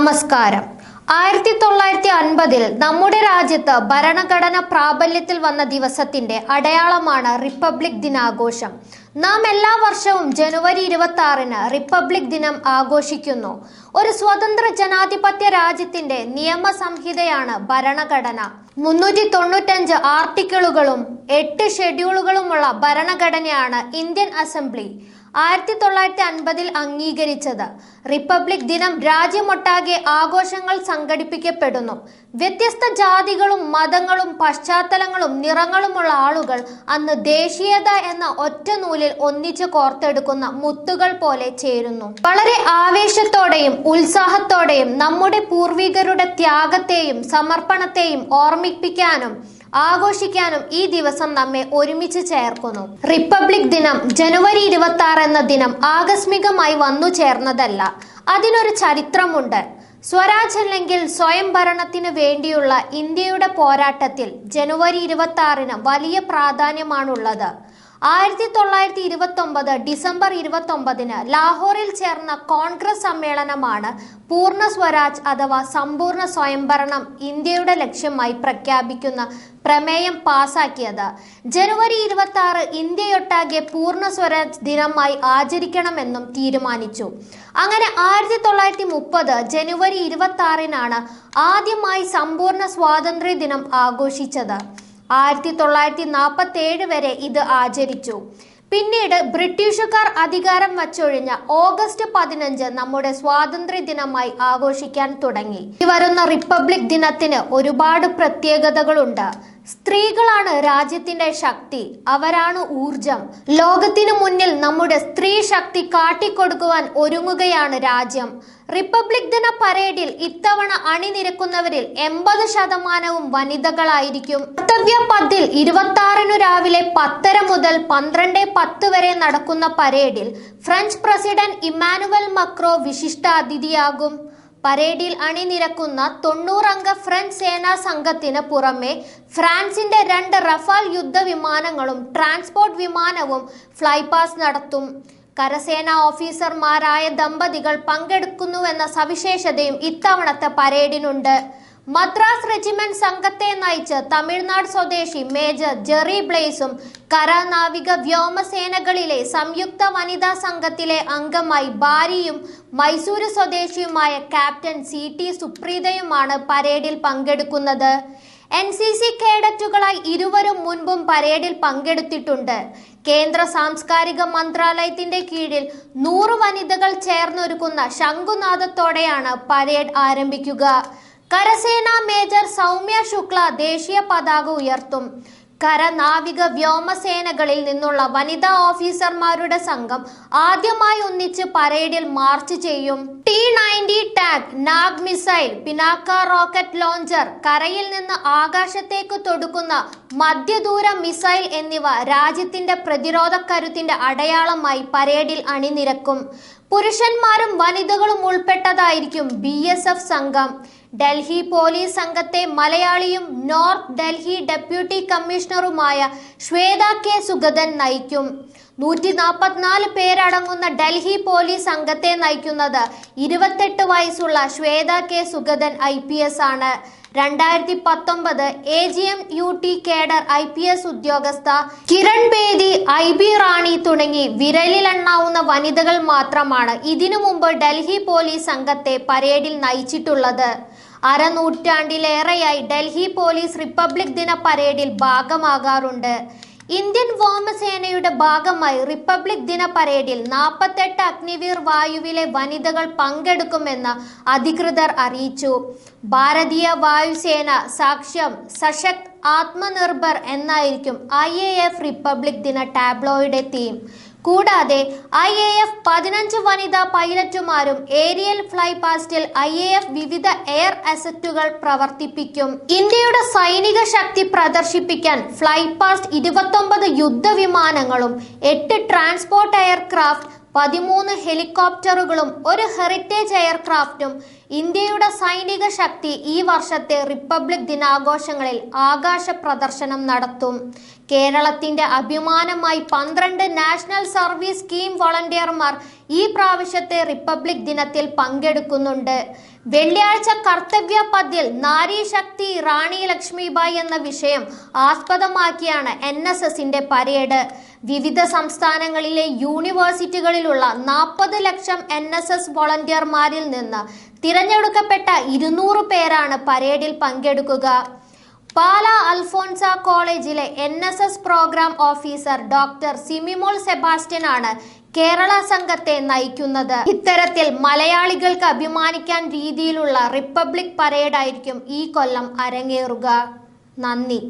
നമസ്കാരം. ആയിരത്തി തൊള്ളായിരത്തി അൻപതിൽ നമ്മുടെ രാജ്യത്ത് ഭരണഘടന പ്രാബല്യത്തിൽ വന്ന ദിവസത്തിന്റെ അടയാളമാണ് റിപ്പബ്ലിക് ദിനാഘോഷം. നാം എല്ലാ വർഷവും ജനുവരി ഇരുപത്തി ആറിന് റിപ്പബ്ലിക് ദിനം ആഘോഷിക്കുന്നു. ഒരു സ്വതന്ത്ര ജനാധിപത്യ രാജ്യത്തിന്റെ നിയമസംഹിതയാണ് ഭരണഘടന. മുന്നൂറ്റി തൊണ്ണൂറ്റഞ്ച് ആർട്ടിക്കിളുകളും എട്ട് ഷെഡ്യൂളുകളുമുള്ള ഭരണഘടനയാണ് ഇന്ത്യൻ അസംബ്ലി. ആയിരത്തി തൊള്ളായിരത്തി അൻപതിൽ അംഗീകരിച്ചത്. റിപ്പബ്ലിക് ദിനം രാജ്യമൊട്ടാകെ ആഘോഷങ്ങൾ സംഘടിപ്പിക്കപ്പെടുന്നു. വ്യത്യസ്ത ജാതികളും മതങ്ങളും പശ്ചാത്തലങ്ങളും നിറങ്ങളുമുള്ള ആളുകൾ അന്ന് ദേശീയത എന്ന ഒറ്റ നൂലിൽ ഒന്നിച്ചു കോർത്തെടുക്കുന്ന മുത്തുകൾ പോലെ ചേരുന്നു. വളരെ ആവേശത്തോടെയും ഉത്സാഹത്തോടെയും നമ്മുടെ പൂർവികരുടെ ത്യാഗത്തെയും സമർപ്പണത്തെയും ഓർമ്മിപ്പിക്കാനും ആഘോഷിക്കാനും ഈ ദിവസം നമ്മെ ഒരുമിച്ച് ചേർക്കുന്നു. റിപ്പബ്ലിക് ദിനം ജനുവരി ഇരുപത്തി ആറ് എന്ന ദിനം ആകസ്മികമായി വന്നു ചേർന്നതല്ല. അതിനൊരു ചരിത്രമുണ്ട്. സ്വരാജ് അല്ലെങ്കിൽ സ്വയം ഭരണത്തിന് വേണ്ടിയുള്ള ഇന്ത്യയുടെ പോരാട്ടത്തിൽ ജനുവരി ഇരുപത്തി ആറിന് വലിയ പ്രാധാന്യമാണുള്ളത്. ആയിരത്തി തൊള്ളായിരത്തി ഇരുപത്തി ഒമ്പത് ഡിസംബർ ഇരുപത്തി ഒമ്പതിന് ലാഹോറിൽ ചേർന്ന കോൺഗ്രസ് സമ്മേളനമാണ് പൂർണ സ്വരാജ് അഥവാ സമ്പൂർണ സ്വയംഭരണം ഇന്ത്യയുടെ ലക്ഷ്യമായി പ്രഖ്യാപിക്കുന്ന പ്രമേയം പാസാക്കിയത്. ജനുവരി ഇരുപത്തി ആറ് ഇന്ത്യയൊട്ടാകെ പൂർണ സ്വരാജ് ദിനമായി ആചരിക്കണമെന്നും തീരുമാനിച്ചു. അങ്ങനെ ആയിരത്തി തൊള്ളായിരത്തി മുപ്പത് ജനുവരി ഇരുപത്തി ആറിനാണ് ആദ്യമായി സമ്പൂർണ സ്വാതന്ത്ര്യ ദിനം ആഘോഷിച്ചത്. ആയിരത്തി തൊള്ളായിരത്തി നാൽപ്പത്തി ഏഴ് വരെ ഇത് ആചരിച്ചു. പിന്നീട് ബ്രിട്ടീഷുകാർ അധികാരം വച്ചൊഴിഞ്ഞ ഓഗസ്റ്റ് പതിനഞ്ച് നമ്മുടെ സ്വാതന്ത്ര്യ ദിനമായി ആഘോഷിക്കാൻ തുടങ്ങി. ഈ വരുന്ന റിപ്പബ്ലിക് ദിനത്തിന് ഒരുപാട് പ്രത്യേകതകളുണ്ട്. സ്ത്രീകളാണ് രാജ്യത്തിന്റെ ശക്തി. അവരാണ് ഊർജം. ലോകത്തിനു മുന്നിൽ നമ്മുടെ സ്ത്രീ ശക്തി കാട്ടിക്കൊടുക്കുവാൻ ഒരുങ്ങുകയാണ് രാജ്യം. റിപ്പബ്ലിക് ദിന പരേഡിൽ ഇത്തവണ അണിനിരക്കുന്നവരിൽ എൺപത് ശതമാനവും വനിതകളായിരിക്കും. കർത്തവ്യ പത്തിൽ ഇരുപത്തി ആറിനു രാവിലെ പത്തര മുതൽ പന്ത്രണ്ട് പത്ത് വരെ നടക്കുന്ന പരേഡിൽ ഫ്രഞ്ച് പ്രസിഡന്റ് ഇമ്മാനുവൽ മക്രോ വിശിഷ്ട അതിഥിയാകും പരേഡിൽ അണിനിരക്കുന്ന തൊണ്ണൂറംഗ ഫ്രഞ്ച് സേനാ സംഘത്തിന് പുറമെ ഫ്രാൻസിന്റെ രണ്ട് റഫാൽ യുദ്ധവിമാനങ്ങളും ട്രാൻസ്പോർട്ട് വിമാനവും ഫ്ലൈപാസ് നടത്തും. കരസേനാ ഓഫീസർമാരായ ദമ്പതികൾ പങ്കെടുക്കുന്നുവെന്ന സവിശേഷതയും ഇത്തവണത്തെ പരേഡിനുണ്ട്. മദ്രാസ് റെജിമെന്റ് സംഘത്തെ നയിച്ച് തമിഴ്നാട് സ്വദേശി മേജർ ജെറി ബ്ലേസും കരനാവിക വ്യോമസേനകളിലെ സംയുക്ത വനിതാ സംഘത്തിലെ അംഗമായി ഭാര്യയും മൈസൂരു സ്വദേശിയുമായ ക്യാപ്റ്റൻ സി ടി സുപ്രീതയുമാണ് പരേഡിൽ പങ്കെടുക്കുന്നത്. എൻ സി സി കേഡറ്റുകളായി ഇരുവരും മുൻപും പരേഡിൽ പങ്കെടുത്തിട്ടുണ്ട്. കേന്ദ്ര സാംസ്കാരിക മന്ത്രാലയത്തിന്റെ കീഴിൽ നൂറ് വനിതകൾ ചേർന്നൊരുക്കുന്ന ശംഖുനാഥത്തോടെയാണ് പരേഡ് ആരംഭിക്കുക. കരസേനാ മേജർ സൗമ്യ ശുക്ല ദേശീയ പതാക ഉയർത്തും. കര നാവിക വ്യോമസേനകളിൽ നിന്നുള്ള വനിതാ ഓഫീസർമാരുടെ സംഘം ആദ്യമായി ഒന്നിച്ച് പരേഡിൽ മാർച്ച് ചെയ്യും. T ninety tag Nag missile Pinaka rocket launcher കരയിൽ നിന്ന് ആകാശത്തേക്ക് തൊടുക്കുന്ന മധ്യദൂര മിസൈൽ എന്നിവ രാജ്യത്തിന്റെ പ്രതിരോധ കരുത്തിന്റെ അടയാളമായി പരേഡിൽ അണിനിരക്കും. പുരുഷന്മാരും വനിതകളും ഉൾപ്പെട്ടതായിരിക്കും ബി സംഘം. ഡൽഹി പോലീസ് സംഘത്തെ മലയാളിയും നോർത്ത് ഡൽഹി ഡെപ്യൂട്ടി കമ്മീഷണറുമായ ശ്വേത കെ സുഗതൻ നയിക്കും. നൂറ്റി നാൽപ്പത്തിനാല് പേരടങ്ങുന്ന ഡൽഹി പോലീസ് സംഘത്തെ നയിക്കുന്നത് ഇരുപത്തെട്ട് വയസ്സുള്ള ശ്വേത കെ സുഗതൻ ഐ ആണ്. രണ്ടായിരത്തി പത്തൊമ്പത് A G M U T cadre I P S ഉദ്യോഗസ്ഥ കിരൺ ബേദി ഐ ബി റാണി തുടങ്ങി വിരലിലെണ്ണാവുന്ന വനിതകൾ മാത്രമാണ് ഇതിനു മുമ്പ് ഡൽഹി പോലീസ് സംഘത്തെ പരേഡിൽ നയിച്ചിട്ടുള്ളത്. അരനൂറ്റാണ്ടിലേറെയായി ഡൽഹി പോലീസ് റിപ്പബ്ലിക് ദിന പരേഡിൽ ഭാഗമാകാറുണ്ട്. ഇന്ത്യൻ വ്യോമസേനയുടെ ഭാഗമായി റിപ്പബ്ലിക് ദിന പരേഡിൽ നാൽപ്പത്തെട്ട് അഗ്നിവീർ വായുവിലെ വനിതകൾ പങ്കെടുക്കുമെന്ന് അധികൃതർ അറിയിച്ചു. ഭാരതീയ വായുസേന സാക്ഷ്യം സശക്ത് ആത്മനിർഭർ എന്നായിരിക്കും ഐ എ എഫ് റിപ്പബ്ലിക് ദിന ടാബ്ലോയുടെ തീം കൂടാതെ ഐ എ എഫ് പതിനഞ്ച് വനിതാ പൈലറ്റുമാരും ഏരിയൽ ഫ്ലൈ പാസ്റ്റിൽ ഐ എ എഫ് വിവിധ എയർ അസറ്റുകൾ പ്രവർത്തിപ്പിക്കും. ഇന്ത്യയുടെ സൈനിക ശക്തി പ്രദർശിപ്പിക്കാൻ ഫ്ലൈ പാസ്റ്റ് ഇരുപത്തൊമ്പത് യുദ്ധവിമാനങ്ങളും എട്ട് ട്രാൻസ്പോർട്ട് എയർക്രാഫ്റ്റ് പതിമൂന്ന് ഹെലികോപ്റ്ററുകളും ഒരു ഹെറിറ്റേജ് എയർക്രാഫ്റ്റും ഇന്ത്യയുടെ സൈനിക ശക്തി ഈ വർഷത്തെ റിപ്പബ്ലിക് ദിനാഘോഷങ്ങളിൽ ആകാശ പ്രദർശനം നടത്തും. കേരളത്തിന്റെ അഭിമാനമായി പന്ത്രണ്ട് നാഷണൽ സർവീസ് സ്കീം വളണ്ടിയർമാർ ഈ പ്രാവശ്യത്തെ റിപ്പബ്ലിക് ദിനത്തിൽ പങ്കെടുക്കുന്നുണ്ട്. വെള്ളിയാഴ്ച കർത്തവ്യ പദ്യൽ നാരി ശക്തി റാണി ലക്ഷ്മിബായി എന്ന വിഷയം ആസ്പദമാക്കിയാണ് എൻ എസ് എസിന്റെ പരേഡ്. വിവിധ സംസ്ഥാനങ്ങളിലെ യൂണിവേഴ്സിറ്റികളിലുള്ള നാൽപ്പത് ലക്ഷം എൻ എസ് എസ് വോളണ്ടിയർമാരിൽ നിന്ന് തിരഞ്ഞെടുക്കപ്പെട്ട ഇരുന്നൂറ് പേരാണ് പരേഡിൽ പങ്കെടുക്കുക. പാല അൽഫോൺസ കോളേജിലെ N S S programme officer doctor Simimol Sebastian ആണ് കേരള സംഘത്തെ നയിക്കുന്നത്. ഇത്തരത്തിൽ മലയാളികൾക്ക് അഭിമാനിക്കാൻ രീതിയിലുള്ള റിപ്പബ്ലിക് പരേഡായിരിക്കും ഈ കൊല്ലം അരങ്ങേറുക. നന്ദി.